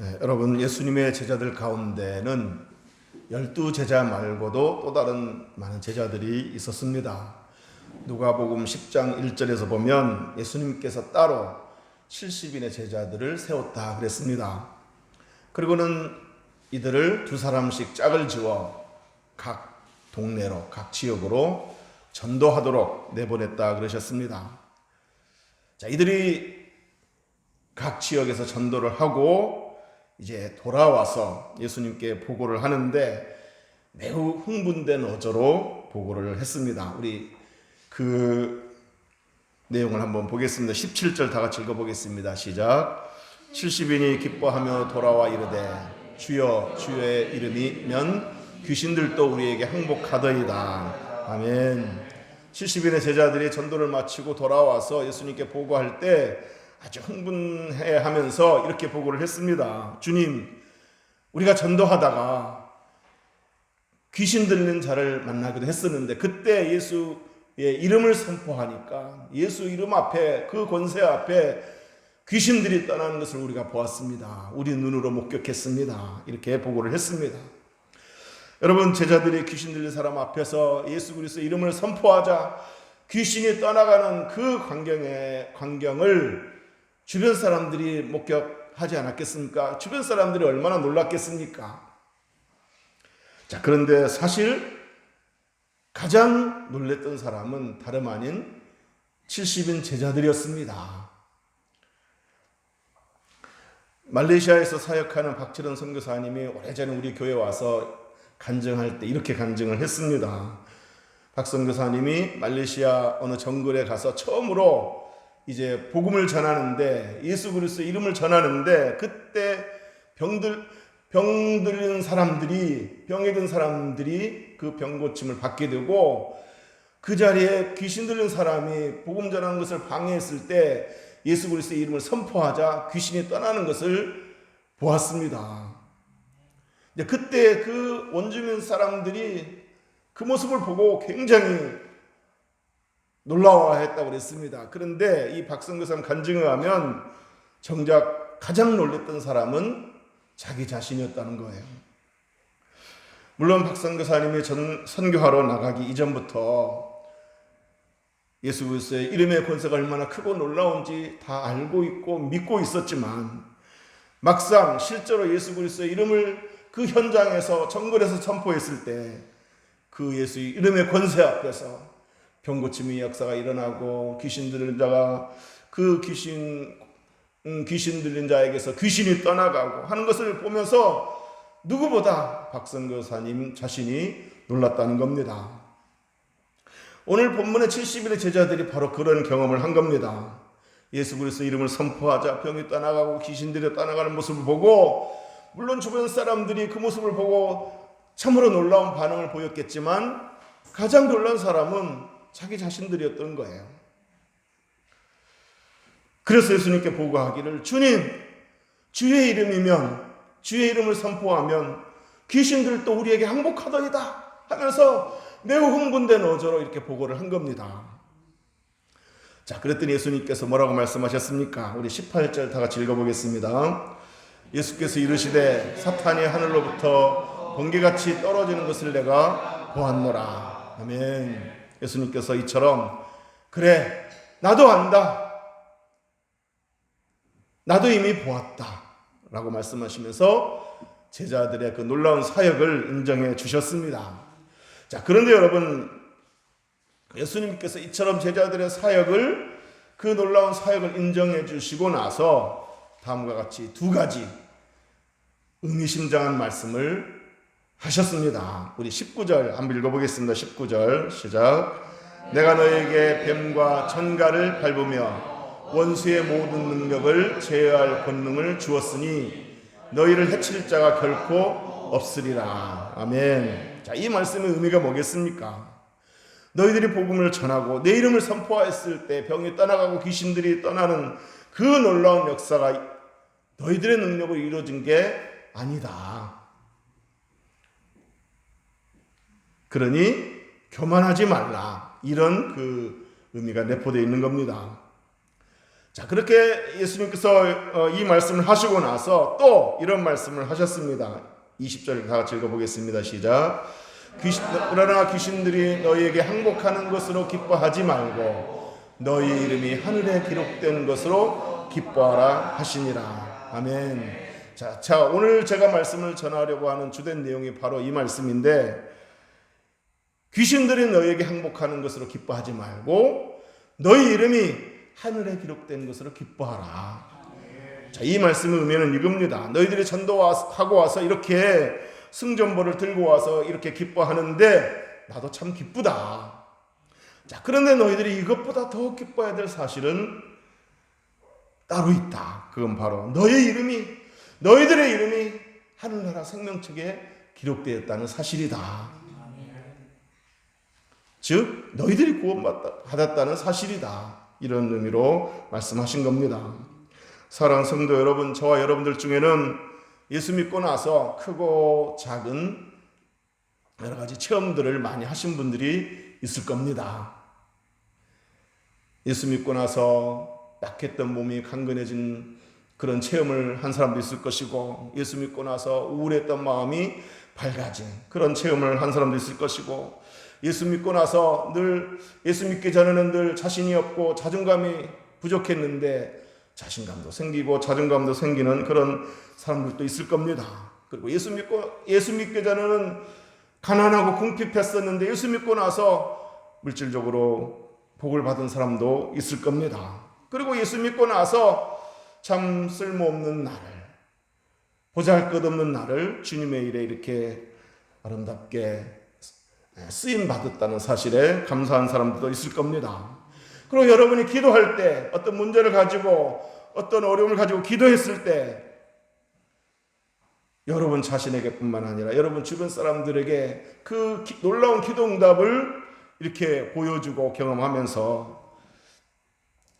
네, 여러분 예수님의 제자들 가운데는 열두 제자 말고도 또 다른 많은 제자들이 있었습니다. 누가복음 10장 1절에서 보면 예수님께서 따로 70인의 제자들을 세웠다 그랬습니다. 그리고는 이들을 두 사람씩 짝을 지어 각 동네로 각 지역으로 전도하도록 내보냈다 그러셨습니다. 자, 이들이 각 지역에서 전도를 하고 이제 돌아와서 예수님께 보고를 하는데 매우 흥분된 어조로 보고를 했습니다. 우리 그 내용을 한번 보겠습니다. 17절 다 같이 읽어보겠습니다. 시작. 70인이 기뻐하며 돌아와 이르되 주여 주의 이름이면 귀신들도 우리에게 항복하더이다. 아멘. 70인의 제자들이 전도를 마치고 돌아와서 예수님께 보고할 때 아주 흥분해 하면서 이렇게 보고를 했습니다. 주님, 우리가 전도하다가 귀신 들린 자를 만나기도 했었는데 그때 예수의 이름을 선포하니까 예수 이름 앞에 그 권세 앞에 귀신들이 떠나는 것을 우리가 보았습니다. 우리 눈으로 목격했습니다. 이렇게 보고를 했습니다. 여러분 제자들이 귀신 들린 사람 앞에서 예수 그리스도 이름을 선포하자 귀신이 떠나가는 그 광경의 광경을 주변 사람들이 목격하지 않았겠습니까? 주변 사람들이 얼마나 놀랐겠습니까? 자, 그런데 사실 가장 놀랬던 사람은 다름 아닌 70인 제자들이었습니다. 말레이시아에서 사역하는 박철원 선교사님이 오래전에 우리 교회 와서 간증할 때 이렇게 간증을 했습니다. 박 선교사님이 말레이시아 어느 정글에 가서 처음으로 이제 복음을 전하는데 예수 그리스도 이름을 전하는데 그때 병들 병 들린 사람들이 병에 든 사람들이 그 병 고침을 받게 되고 그 자리에 귀신 들린 사람이 복음 전하는 것을 방해했을 때 예수 그리스도의 이름을 선포하자 귀신이 떠나는 것을 보았습니다. 그때 그 원주민 사람들이 그 모습을 보고 굉장히 놀라워했다고 그랬습니다. 그런데 이 박성교사님 간증을 하면 정작 가장 놀랬던 사람은 자기 자신이었다는 거예요. 물론 박성교사님이 전 선교하러 나가기 이전부터 예수 그리스도의 이름의 권세가 얼마나 크고 놀라운지 다 알고 있고 믿고 있었지만 막상 실제로 예수 그리스도의 이름을 그 현장에서 정글에서 선포했을 때 그 예수의 이름의 권세 앞에서 병고침의 역사가 일어나고 귀신 들린 자가 그 귀신 음, 귀신 들린 자에게서 귀신이 떠나가고 하는 것을 보면서 누구보다 박성교사님 자신이 놀랐다는 겁니다. 오늘 본문의 70일의 제자들이 바로 그런 경험을 한 겁니다. 예수 그리스도 이름을 선포하자 병이 떠나가고 귀신들이 떠나가는 모습을 보고 물론 주변 사람들이 그 모습을 보고 참으로 놀라운 반응을 보였겠지만 가장 놀란 사람은 자기 자신들이었던 거예요. 그래서 예수님께 보고하기를 주님 주의 이름이면 주의 이름을 선포하면 귀신들도 우리에게 항복하더이다 하면서 매우 흥분된 어조로 이렇게 보고를 한 겁니다. 자, 그랬더니 예수님께서 뭐라고 말씀하셨습니까? 우리 18절 다 같이 읽어보겠습니다. 예수께서 이르시되 사탄이 하늘로부터 번개같이 떨어지는 것을 내가 보았노라. 아멘. 예수님께서 이처럼 그래 나도 안다. 나도 이미 보았다. 라고 말씀하시면서 제자들의 그 놀라운 사역을 인정해 주셨습니다. 자, 그런데 여러분 예수님께서 이처럼 제자들의 사역을 그 놀라운 사역을 인정해 주시고 나서 다음과 같이 두 가지 의미심장한 말씀을 하셨습니다. 우리 19절 한번 읽어보겠습니다. 19절 시작. 내가 너에게 뱀과 천가를 밟으며 원수의 모든 능력을 제어할 권능을 주었으니 너희를 해칠 자가 결코 없으리라. 아멘. 자, 이 말씀의 의미가 뭐겠습니까? 너희들이 복음을 전하고 내 이름을 선포했을 때 병이 떠나가고 귀신들이 떠나는 그 놀라운 역사가 너희들의 능력으로 이루어진 게 아니다. 그러니 교만하지 말라. 이런 그 의미가 내포되어 있는 겁니다. 자, 자, 그렇게 예수님께서 어, 이 말씀을 하시고 나서 또 이런 말씀을 하셨습니다. 20절 다 같이 읽어보겠습니다. 시작. 귀신, 그러나 귀신들이 너희에게 항복하는 것으로 기뻐하지 말고 너희 이름이 하늘에 기록된 것으로 기뻐하라 하시니라. 아멘. 자, 자, 오늘 제가 말씀을 전하려고 하는 주된 내용이 바로 이 말씀인데 귀신들이 너희에게 항복하는 것으로 기뻐하지 말고 너희 이름이 하늘에 기록된 것으로 기뻐하라. 자, 이 말씀의 의미는 이겁니다. 너희들이 전도하고 와서 이렇게 승전보를 들고 와서 이렇게 기뻐하는데 나도 참 기쁘다. 자, 그런데 너희들이 이것보다 더 기뻐해야 될 사실은 따로 있다. 그건 바로 너의 이름이 너희들의 이름이 하늘나라 생명책에 기록되었다는 사실이다. 즉 너희들이 구원받았다는 사실이다. 이런 의미로 말씀하신 겁니다. 사랑하는 성도 여러분, 저와 여러분들 중에는 예수 믿고 나서 크고 작은 여러 가지 체험들을 많이 하신 분들이 있을 겁니다. 예수 믿고 나서 약했던 몸이 강건해진 그런 체험을 한 사람도 있을 것이고 예수 믿고 나서 우울했던 마음이 밝아진 그런 체험을 한 사람도 있을 것이고 예수 믿고 나서 늘 예수 믿기 전에는 늘 자신이 없고 자존감이 부족했는데 자신감도 생기고 자존감도 생기는 그런 사람들도 있을 겁니다. 그리고 예수 믿고 예수 믿기 전에는 가난하고 궁핍했었는데 예수 믿고 나서 물질적으로 복을 받은 사람도 있을 겁니다. 그리고 예수 믿고 나서 참 쓸모없는 나를 보잘것없는 나를 주님의 일에 이렇게 아름답게 쓰임 받았다는 사실에 감사한 사람들도 있을 겁니다. 그리고 여러분이 기도할 때 어떤 문제를 가지고 어떤 어려움을 가지고 기도했을 때 여러분 자신에게뿐만 아니라 여러분 주변 사람들에게 그 기, 놀라운 기도 응답을 이렇게 보여주고 경험하면서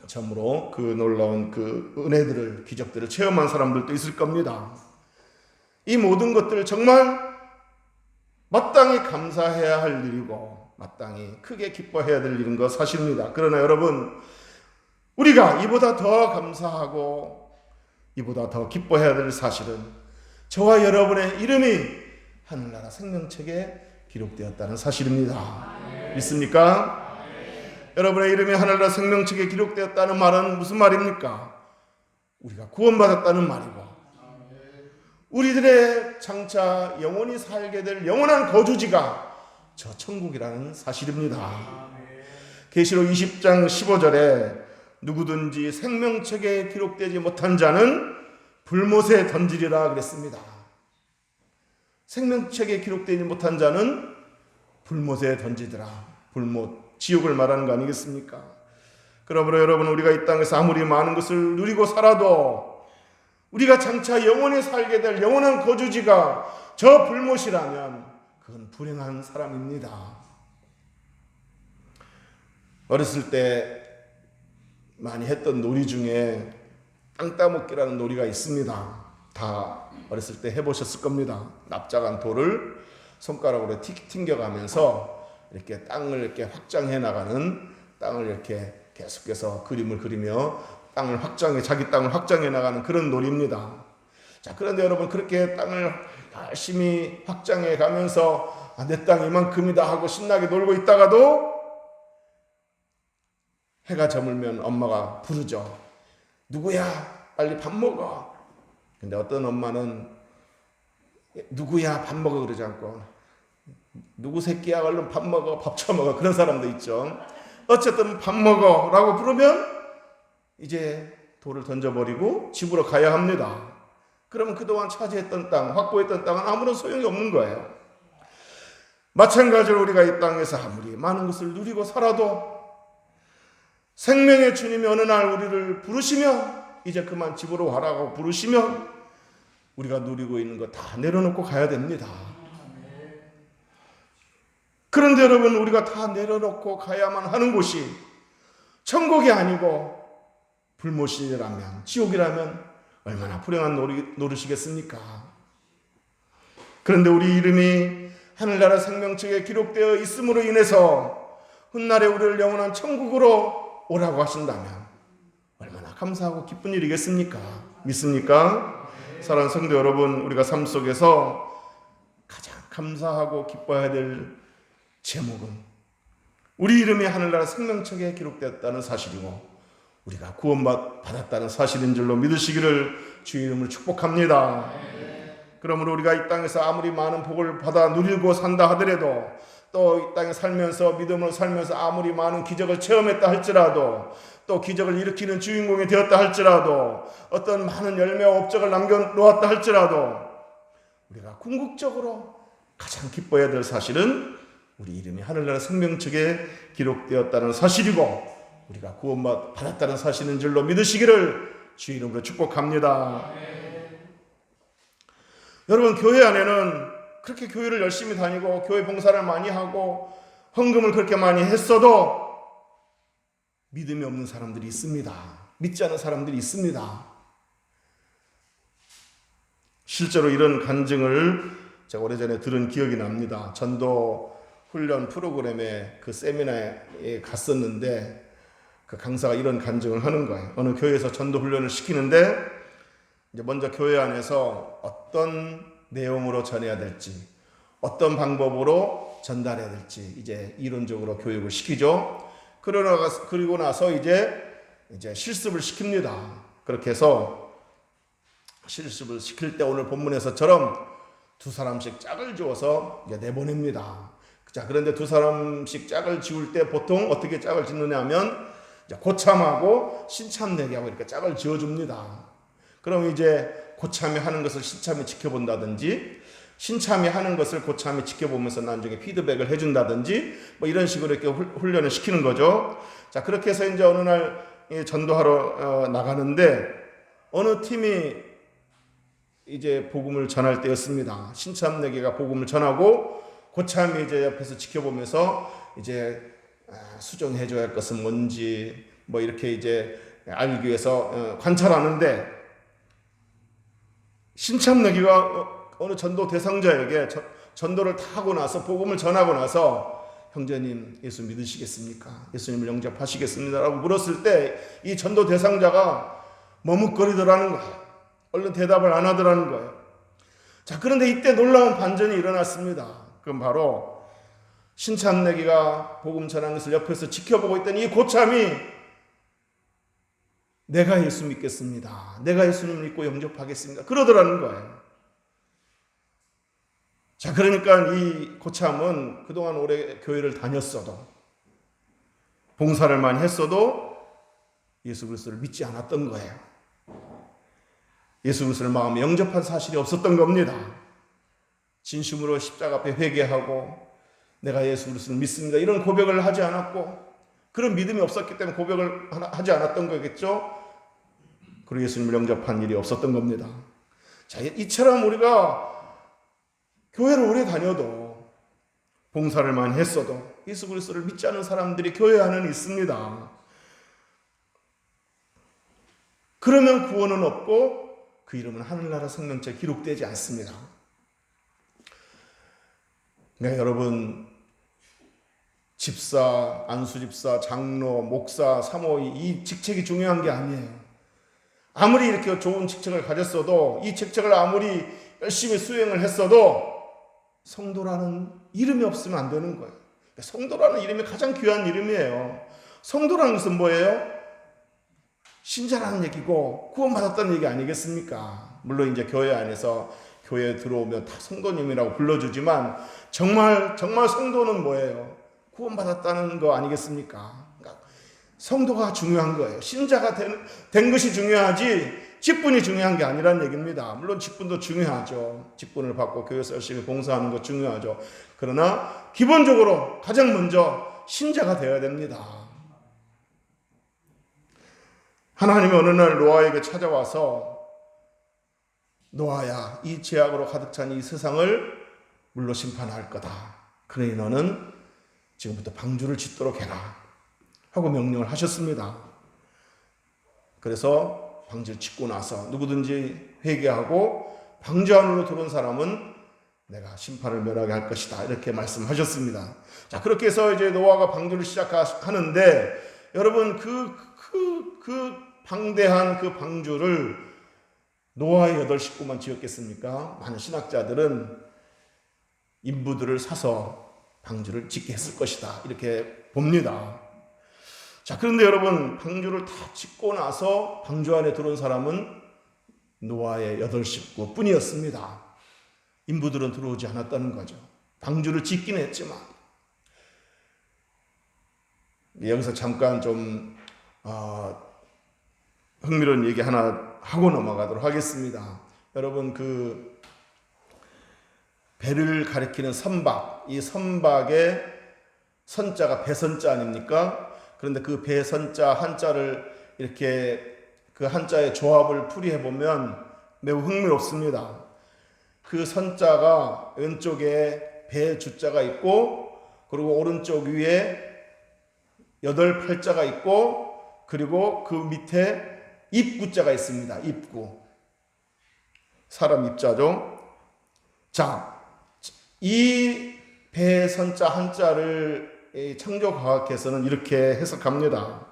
참으로 그 놀라운 그 은혜들을 기적들을 체험한 사람들도 있을 겁니다. 이 모든 것들 정말 마땅히 감사해야 할 일이고 마땅히 크게 기뻐해야 될 일인 것 사실입니다. 그러나 여러분 우리가 이보다 더 감사하고 이보다 더 기뻐해야 될 사실은 저와 여러분의 이름이 하늘나라 생명책에 기록되었다는 사실입니다. 믿습니까? 여러분의 이름이 하늘나라 생명책에 기록되었다는 말은 무슨 말입니까? 우리가 구원받았다는 말이고 우리들의 장차 영원히 살게 될 영원한 거주지가 저 천국이라는 사실입니다. 계시록 20장 15절에 누구든지 생명책에 기록되지 못한 자는 불못에 던지리라 그랬습니다. 생명책에 기록되지 못한 자는 불못에 던지더라. 불못, 지옥을 말하는 거 아니겠습니까? 그러므로 여러분 우리가 이 땅에서 아무리 많은 것을 누리고 살아도 우리가 장차 영원히 살게 될 영원한 거주지가 저 불못이라면 그건 불행한 사람입니다. 어렸을 때 많이 했던 놀이 중에 땅 따먹기라는 놀이가 있습니다. 다 어렸을 때 해보셨을 겁니다. 납작한 돌을 손가락으로 튕겨가면서 이렇게 땅을 이렇게 확장해 나가는 땅을 이렇게 계속해서 그림을 그리며 땅을 확장해 자기 땅을 확장해 나가는 그런 놀이입니다. 자 그런데 여러분 그렇게 땅을 열심히 확장해 가면서 아, 내 땅 이만큼이다 하고 신나게 놀고 있다가도 해가 저물면 엄마가 부르죠. 누구야 빨리 밥 먹어. 근데 어떤 엄마는 누구야 밥 먹어 그러지 않고 누구 새끼야 얼른 밥 먹어 밥 처먹어 그런 사람도 있죠. 어쨌든 밥 먹어라고 부르면 이제 돌을 던져버리고 집으로 가야 합니다. 그러면 그동안 차지했던 땅, 확보했던 땅은 아무런 소용이 없는 거예요. 마찬가지로 우리가 이 땅에서 아무리 많은 것을 누리고 살아도 생명의 주님이 어느 날 우리를 부르시면 이제 그만 집으로 와라고 부르시면 우리가 누리고 있는 거 다 내려놓고 가야 됩니다. 그런데 여러분 우리가 다 내려놓고 가야만 하는 곳이 천국이 아니고 불못이라면 지옥이라면 얼마나 불행한 노릇이겠습니까? 그런데 우리 이름이 하늘나라 생명책에 기록되어 있음으로 인해서 훗날에 우리를 영원한 천국으로 오라고 하신다면 얼마나 감사하고 기쁜 일이겠습니까? 믿습니까? 사랑하는 성도 여러분, 우리가 삶 속에서 가장 감사하고 기뻐해야 될 제목은 우리 이름이 하늘나라 생명책에 기록되었다는 사실이고 우리가 구원받았다는 사실인 줄로 믿으시기를 주의 이름으로 축복합니다. 그러므로 우리가 이 땅에서 아무리 많은 복을 받아 누리고 산다 하더라도 또 이 땅에 살면서 믿음으로 살면서 아무리 많은 기적을 체험했다 할지라도 또 기적을 일으키는 주인공이 되었다 할지라도 어떤 많은 열매와 업적을 남겨놓았다 할지라도 우리가 궁극적으로 가장 기뻐해야 될 사실은 우리 이름이 하늘나라 생명책에 기록되었다는 사실이고 우리가 구원 받았다는 사실인 줄로 믿으시기를 주의 이름으로 축복합니다. 여러분 교회 안에는 그렇게 교회를 열심히 다니고 교회 봉사를 많이 하고 헌금을 그렇게 많이 했어도 믿음이 없는 사람들이 있습니다. 믿지 않는 사람들이 있습니다. 실제로 이런 간증을 제가 오래전에 들은 기억이 납니다. 전도 훈련 프로그램에 그 세미나에 갔었는데 그 강사가 이런 간증을 하는 거예요. 어느 교회에서 전도 훈련을 시키는데 이제 먼저 교회 안에서 어떤 내용으로 전해야 될지, 어떤 방법으로 전달해야 될지 이제 이론적으로 교육을 시키죠. 그러나 그리고 나서 이제 이제 실습을 시킵니다. 그렇게 해서 실습을 시킬 때 오늘 본문에서처럼 두 사람씩 짝을 지어서 이제 내보냅니다. 자, 그런데 두 사람씩 짝을 지울 때 보통 어떻게 짝을 짓느냐 하면 고참하고 신참내기하고 이렇게 짝을 지어줍니다. 그럼 이제 고참이 하는 것을 신참이 지켜본다든지 신참이 하는 것을 고참이 지켜보면서 나중에 피드백을 해준다든지 뭐 이런 식으로 이렇게 훈련을 시키는 거죠. 자 그렇게 해서 이제 어느 날 전도하러 어, 나가는데 어느 팀이 이제 복음을 전할 때였습니다. 신참내기가 복음을 전하고 고참이 이제 옆에서 지켜보면서 이제 아, 수정해줘야 할 것은 뭔지 뭐 이렇게 이제 알기 위해서 어, 관찰하는데 신참내기가 어느 전도 대상자에게 전도를 다 하고 나서 복음을 전하고 나서 형제님 예수 믿으시겠습니까? 예수님을 영접하시겠습니다라고 물었을 때 이 전도 대상자가 머뭇거리더라는 거예요. 얼른 대답을 안 하더라는 거예요. 자, 그런데 이때 놀라운 반전이 일어났습니다. 그럼 바로 신참내기가 복음 전한 것을 옆에서 지켜보고 있던 이 고참이 내가 예수 믿겠습니다. 내가 예수님 믿고 영접하겠습니다. 그러더라는 거예요. 자, 그러니까 이 고참은 그동안 오래 교회를 다녔어도 봉사를 많이 했어도 예수 그리스도를 믿지 않았던 거예요. 예수 그리스도를 마음에 영접한 사실이 없었던 겁니다. 진심으로 십자가 앞에 회개하고 내가 예수 그리스도를 믿습니다. 이런 고백을 하지 않았고 그런 믿음이 없었기 때문에 고백을 하지 않았던 거겠죠. 그리고 예수님을 영접한 일이 없었던 겁니다. 자, 이처럼 우리가 교회를 오래 다녀도 봉사를 많이 했어도 예수 그리스도를 믿지 않은 사람들이 교회 안에는 있습니다. 그러면 구원은 없고 그 이름은 하늘나라 생명체에 기록되지 않습니다. 그러니까 여러분 집사, 안수집사, 장로, 목사, 사모이 이 직책이 중요한 게 아니에요. 아무리 이렇게 좋은 직책을 가졌어도 이 직책을 아무리 열심히 수행을 했어도 성도라는 이름이 없으면 안 되는 거예요. 성도라는 이름이 가장 귀한 이름이에요. 성도라는 것은 뭐예요? 신자라는 얘기고 구원받았다는 얘기 아니겠습니까? 물론 이제 교회 안에서 교회에 들어오면 다 성도님이라고 불러주지만 정말 정말 성도는 뭐예요? 구원받았다는 거 아니겠습니까? 그러니까 성도가 중요한 거예요. 신자가 된, 된 것이 중요하지 직분이 중요한 게 아니란 얘기입니다. 물론 직분도 중요하죠. 직분을 받고 교회에서 열심히 봉사하는 것 중요하죠. 그러나 기본적으로 가장 먼저 신자가 되어야 됩니다. 하나님이 어느 날 노아에게 찾아와서 노아야 이 죄악으로 가득 찬 이 세상을 물로 심판할 거다. 그러니 너는 지금부터 방주를 짓도록 해라. 하고 명령을 하셨습니다. 그래서 방주를 짓고 나서 누구든지 회개하고 방주 안으로 들어온 사람은 내가 심판을 면하게 할 것이다. 이렇게 말씀하셨습니다. 자, 그렇게 해서 이제 노아가 방주를 시작하는데 여러분 그, 그, 그 방대한 그 방주를 노아의 여덟 식구만 지었겠습니까? 많은 신학자들은 인부들을 사서 방주를 짓게 했을 것이다. 이렇게 봅니다. 자, 그런데 여러분, 방주를 다 짓고 나서 방주 안에 들어온 사람은 노아의 여덟 식구 뿐이었습니다. 인부들은 들어오지 않았다는 거죠. 방주를 짓긴 했지만. 여기서 잠깐 좀, 어, 흥미로운 얘기 하나 하고 넘어가도록 하겠습니다. 여러분, 그, 배를 가리키는 선박, 이 선박의 선자가 배선자 아닙니까? 그런데 그 배선자 한자를 이렇게 그 한자의 조합을 풀이해 보면 매우 흥미롭습니다. 그 선자가 왼쪽에 배 주자가 있고 그리고 오른쪽 위에 여덟 팔자가 있고 그리고 그 밑에 입구자가 있습니다. 입구. 사람 입자죠. 자, 이 배 선자 한자를 이 창조과학에서는 이렇게 해석합니다.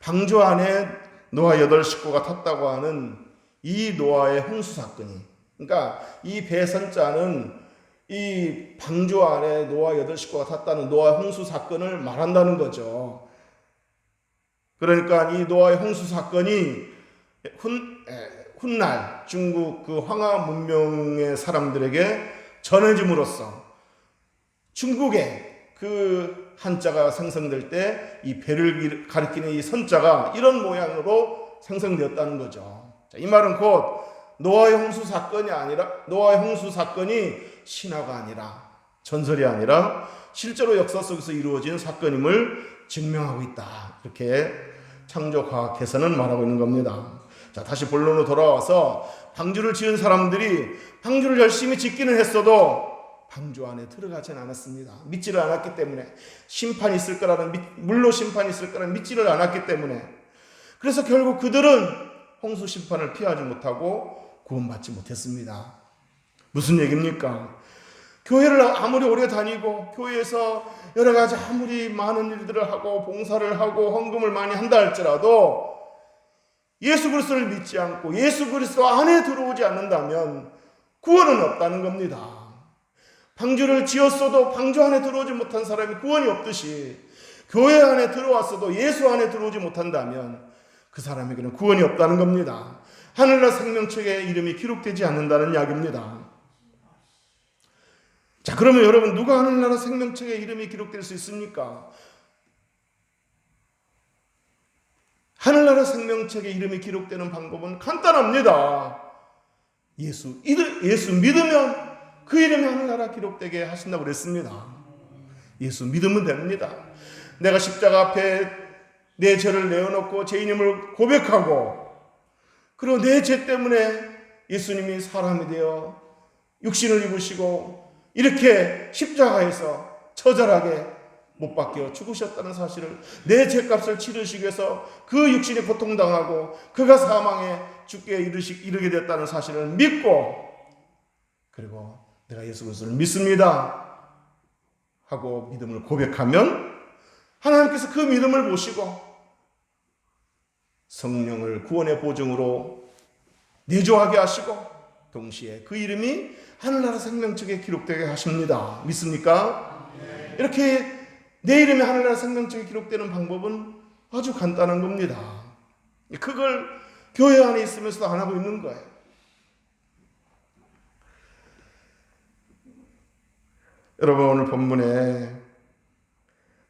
방주 안에 노아 여덟 식구가 탔다고 하는 이 노아의 홍수 사건이, 그러니까 이 배 선자는 이 방주 안에 노아 여덟 식구가 탔다는 노아 홍수 사건을 말한다는 거죠. 그러니까 이 노아의 홍수 사건이 훗, 에, 훗날 중국 그 황하 문명의 사람들에게 전해짐으로써 중국에 그 한자가 생성될 때 이 배를 가리키는 이 선자가 이런 모양으로 생성되었다는 거죠. 자, 이 말은 곧 노아의 홍수 사건이 아니라 노아의 홍수 사건이 신화가 아니라 전설이 아니라 실제로 역사 속에서 이루어진 사건임을 증명하고 있다. 이렇게 창조과학에서는 말하고 있는 겁니다. 자, 다시 본론으로 돌아와서 방주를 지은 사람들이 방주를 열심히 짓기는 했어도 방주 안에 들어가진 않았습니다. 믿지를 않았기 때문에 심판이 있을 거라는 물로 심판이 있을 거라는 믿지를 않았기 때문에 그래서 결국 그들은 홍수 심판을 피하지 못하고 구원받지 못했습니다. 무슨 얘기입니까? 교회를 아무리 오래 다니고 교회에서 여러 가지 아무리 많은 일들을 하고 봉사를 하고 헌금을 많이 한다 할지라도 예수 그리스도를 믿지 않고 예수 그리스도 안에 들어오지 않는다면 구원은 없다는 겁니다. 방주를 지었어도 방주 안에 들어오지 못한 사람이 구원이 없듯이 교회 안에 들어왔어도 예수 안에 들어오지 못한다면 그 사람에게는 구원이 없다는 겁니다. 하늘나 생명책에 이름이 기록되지 않는다는 이야기입니다. 자, 그러면 여러분 누가 하늘나라 생명책에 이름이 기록될 수 있습니까? 하늘나라 생명책에 이름이 기록되는 방법은 간단합니다. 예수, 예수 믿으면 그 이름이 하늘나라 기록되게 하신다고 그랬습니다. 예수 믿으면 됩니다. 내가 십자가 앞에 내 죄를 내어놓고 죄인임을 고백하고 그리고 내 죄 때문에 예수님이 사람이 되어 육신을 입으시고 이렇게 십자가에서 처절하게 못 박혀 죽으셨다는 사실을 내 죄값을 치르시기 위해서 그 육신이 고통당하고 그가 사망에 죽게 이르시, 이르게 됐다는 사실을 믿고 그리고 내가 예수 그리스도를 믿습니다 하고 믿음을 고백하면 하나님께서 그 믿음을 보시고 성령을 구원의 보증으로 내조하게 하시고 동시에 그 이름이 하늘나라 생명책에 기록되게 하십니다. 믿습니까? 이렇게 내 이름이 하늘나라 생명책에 기록되는 방법은 아주 간단한 겁니다. 그걸 교회 안에 있으면서도 안 하고 있는 거예요. 여러분 오늘 본문에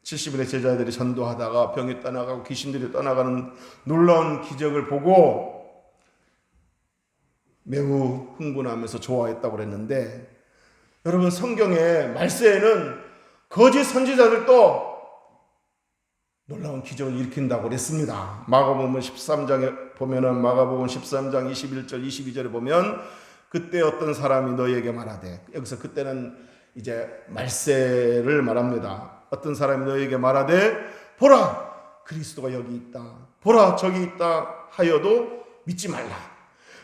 70일의 제자들이 전도하다가 병이 떠나가고 귀신들이 떠나가는 놀라운 기적을 보고 매우 흥분하면서 좋아했다고 그랬는데 여러분 성경의 말세에는 거짓 선지자들도 놀라운 기적을 일으킨다고 그랬습니다. 마가복음 13장에 보면은 마가복음 13장 21절 22절에 보면 그때 어떤 사람이 너희에게 말하되 여기서 그때는 이제 말세를 말합니다. 어떤 사람이 너희에게 말하되 보라 그리스도가 여기 있다. 보라 저기 있다 하여도 믿지 말라.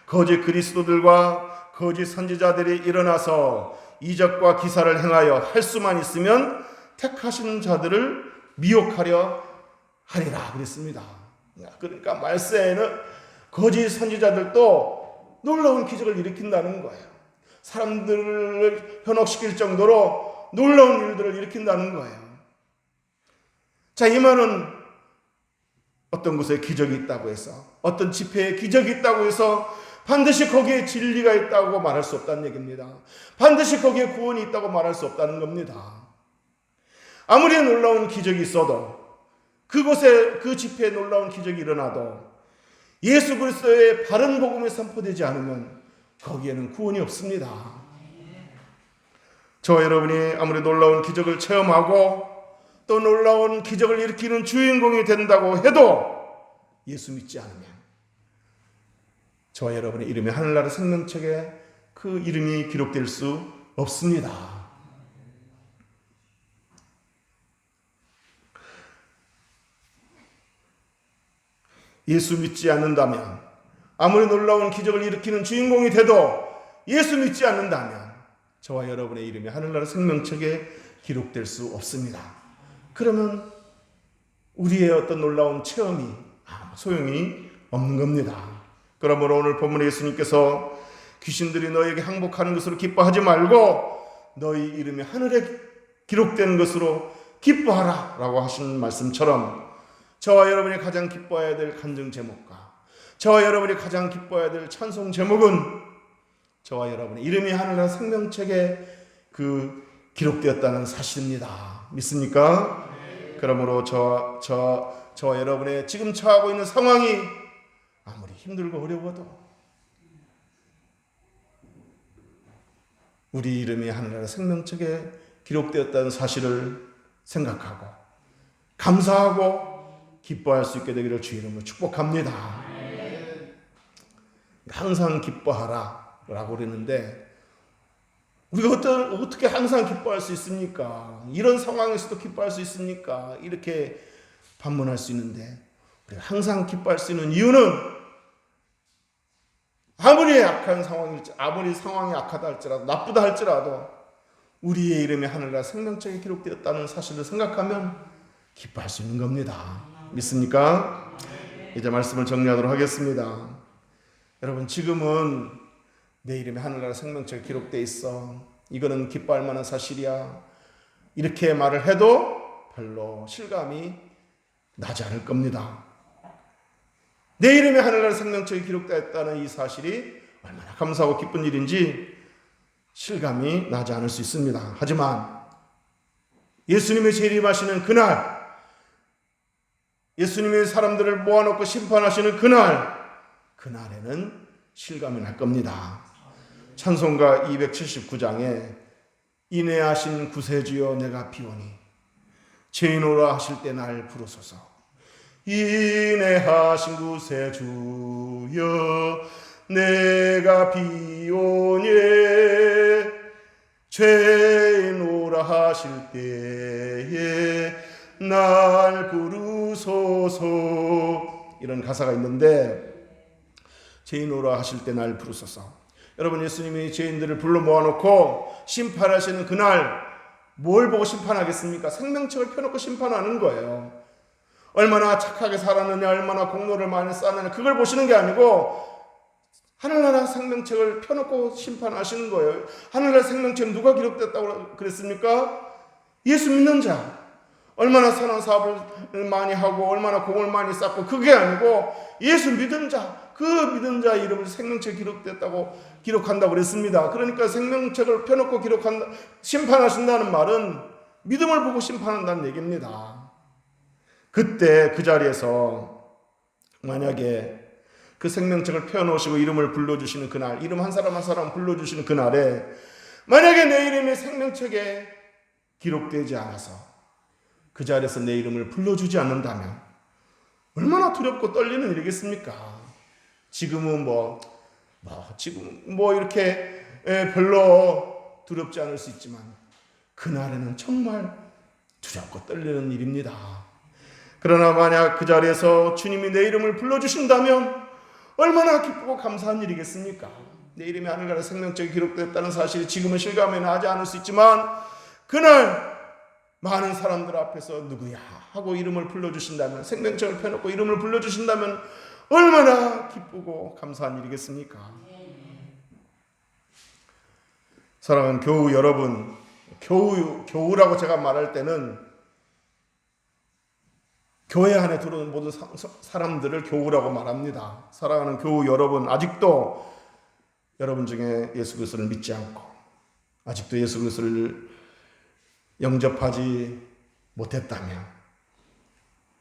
거짓 그리스도들과 거짓 선지자들이 일어나서 이적과 기사를 행하여 할 수만 있으면 택하신 자들을 미혹하려 하리라 그랬습니다. 그러니까 말세에는 거짓 선지자들도 놀라운 기적을 일으킨다는 거예요. 사람들을 현혹시킬 정도로 놀라운 일들을 일으킨다는 거예요. 자, 이 말은 어떤 곳에 기적이 있다고 해서, 어떤 집회에 기적이 있다고 해서 반드시 거기에 진리가 있다고 말할 수 없다는 얘기입니다. 반드시 거기에 구원이 있다고 말할 수 없다는 겁니다. 아무리 놀라운 기적이 있어도 그곳에 그 집회에 놀라운 기적이 일어나도 예수 그리스도의 바른 복음이 선포되지 않으면 거기에는 구원이 없습니다. 저 여러분이 아무리 놀라운 기적을 체험하고 또 놀라운 기적을 일으키는 주인공이 된다고 해도 예수 믿지 않으면 저와 여러분의 이름이 하늘나라 생명책에 그 이름이 기록될 수 없습니다. 예수 믿지 않는다면 아무리 놀라운 기적을 일으키는 주인공이 돼도 예수 믿지 않는다면 저와 여러분의 이름이 하늘나라 생명책에 기록될 수 없습니다. 그러면 우리의 어떤 놀라운 체험이 아무 소용이 없는 겁니다. 그러므로 오늘 본문에 예수님께서 귀신들이 너에게 항복하는 것으로 기뻐하지 말고 너희 이름이 하늘에 기록된 것으로 기뻐하라 라고 하신 말씀처럼 저와 여러분이 가장 기뻐해야 될 간증 제목과 저와 여러분이 가장 기뻐해야 될 찬송 제목은 저와 여러분의 이름이 하늘나 생명책에 그 기록되었다는 사실입니다. 믿습니까? 그러므로 저, 저, 저와 여러분의 지금 처하고 있는 상황이 아무리 힘들고 어려워도 우리 이름이 하늘나라 생명책에 기록되었다는 사실을 생각하고 감사하고 기뻐할 수 있게 되기를 주 이름으로 축복합니다. 항상 기뻐하라 라고 그랬는데 우리가 어떤, 어떻게 항상 기뻐할 수 있습니까? 이런 상황에서도 기뻐할 수 있습니까? 이렇게 반문할 수 있는데 우리가 항상 기뻐할 수 있는 이유는 아무리 약한 상황일지 아무리 상황이 악하다 할지라도 나쁘다 할지라도 우리의 이름이 하늘나라 생명책에 기록되었다는 사실을 생각하면 기뻐할 수 있는 겁니다. 믿습니까? 이제 말씀을 정리하도록 하겠습니다. 여러분 지금은 내 이름이 하늘나라 생명책에 기록돼 있어. 이거는 기뻐할 만한 사실이야. 이렇게 말을 해도 별로 실감이 나지 않을 겁니다. 내 이름이 하늘나라 생명책에 기록되었다는 이 사실이 얼마나 감사하고 기쁜 일인지 실감이 나지 않을 수 있습니다. 하지만 예수님의 재림하시는 그날, 예수님의 사람들을 모아놓고 심판하시는 그날, 그날에는 실감이 날 겁니다. 찬송가 279장에 인내하신 구세주여 내가 비오니 죄인오라 하실 때 날 부르소서 인내하신 구세 주여 내가 비오니 죄인오라 하실 때에 날 부르소서 이런 가사가 있는데 죄인오라 하실 때 날 부르소서 여러분 예수님이 죄인들을 불러 모아놓고 심판하시는 그날 뭘 보고 심판하겠습니까? 생명책을 펴놓고 심판하는 거예요. 얼마나 착하게 살았느냐, 얼마나 공로를 많이 쌓느냐, 그걸 보시는 게 아니고, 하늘나라 생명책을 펴놓고 심판하시는 거예요. 하늘나라 생명책 누가 기록됐다고 그랬습니까? 예수 믿는 자. 얼마나 선한 사업을 많이 하고, 얼마나 공을 많이 쌓고, 그게 아니고, 예수 믿은 자. 그 믿은 자 이름을 생명책 기록됐다고 기록한다고 그랬습니다. 그러니까 생명책을 펴놓고 기록한다, 심판하신다는 말은 믿음을 보고 심판한다는 얘기입니다. 그때 그 자리에서 만약에 그 생명책을 펴놓으시고 이름을 불러주시는 그날, 이름 한 사람 한 사람 불러주시는 그날에 만약에 내 이름이 생명책에 기록되지 않아서 그 자리에서 내 이름을 불러주지 않는다면 얼마나 두렵고 떨리는 일이겠습니까? 지금은 뭐, 뭐, 지금 뭐 이렇게 별로 두렵지 않을 수 있지만, 그날에는 정말 두렵고 떨리는 일입니다. 그러나 만약 그 자리에서 주님이 내 이름을 불러주신다면, 얼마나 기쁘고 감사한 일이겠습니까? 내 이름이 하늘나라 생명책에 기록됐다는 사실이 지금은 실감에 나지 않을 수 있지만, 그날 많은 사람들 앞에서 누구야 하고 이름을 불러주신다면 생명책을 펴놓고 이름을 불러주신다면 얼마나 기쁘고 감사한 일이겠습니까? 사랑하는 교우 여러분, 교우 교우라고 제가 말할 때는 교회 안에 들어오는 모든 사, 사람들을 교우라고 말합니다. 사랑하는 교우 여러분, 아직도 여러분 중에 예수 그리스도를 믿지 않고 아직도 예수 그리스도를 영접하지 못했다면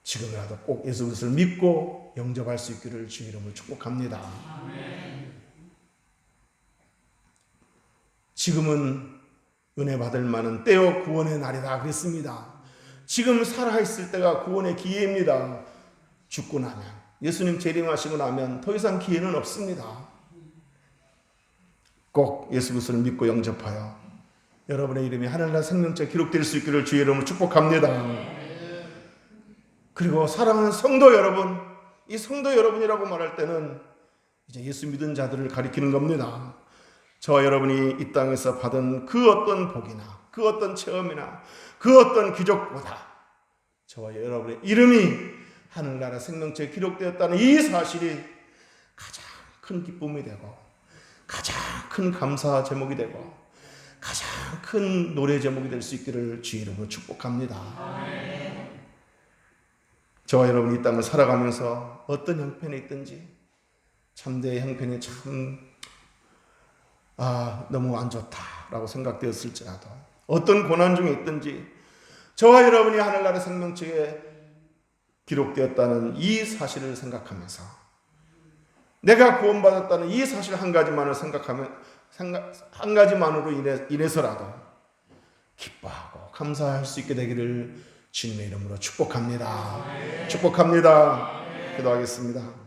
지금이라도 꼭 예수 그리스도를 믿고 영접할 수 있기를 주 이름으로 축복합니다. 지금은 은혜 받을 만한 때요 구원의 날이다 그랬습니다. 지금 살아 있을 때가 구원의 기회입니다. 죽고 나면 예수님 재림하시고 나면 더 이상 기회는 없습니다. 꼭 예수 그리스도를 믿고 영접하여 여러분의 이름이 하늘날 생명책 기록될 수 있기를 주의 이름으로 축복합니다. 그리고 사랑하는 성도 여러분, 이 성도 여러분이라고 말할 때는 이제 예수 믿은 자들을 가리키는 겁니다. 저와 여러분이 이 땅에서 받은 그 어떤 복이나 그 어떤 체험이나 그 어떤 기적보다 저와 여러분의 이름이 하늘나라 생명체에 기록되었다는 이 사실이 가장 큰 기쁨이 되고 가장 큰 감사 제목이 되고 가장 큰 노래 제목이 될 수 있기를 주 이름으로 축복합니다. 저와 여러분이 이 땅을 살아가면서 어떤 형편에 있든지 참대의 형편이 참 아, 너무 안 좋다라고 생각되었을지라도 어떤 고난 중에 있든지 저와 여러분이 하늘나라 생명체에 기록되었다는 이 사실을 생각하면서 내가 구원받았다는 이 사실 한 가지만을 생각하면 생각, 한 가지만으로 인해, 인해서라도 기뻐하고 감사할 수 있게 되기를 주님의 이름으로 축복합니다. 축복합니다. 기도하겠습니다.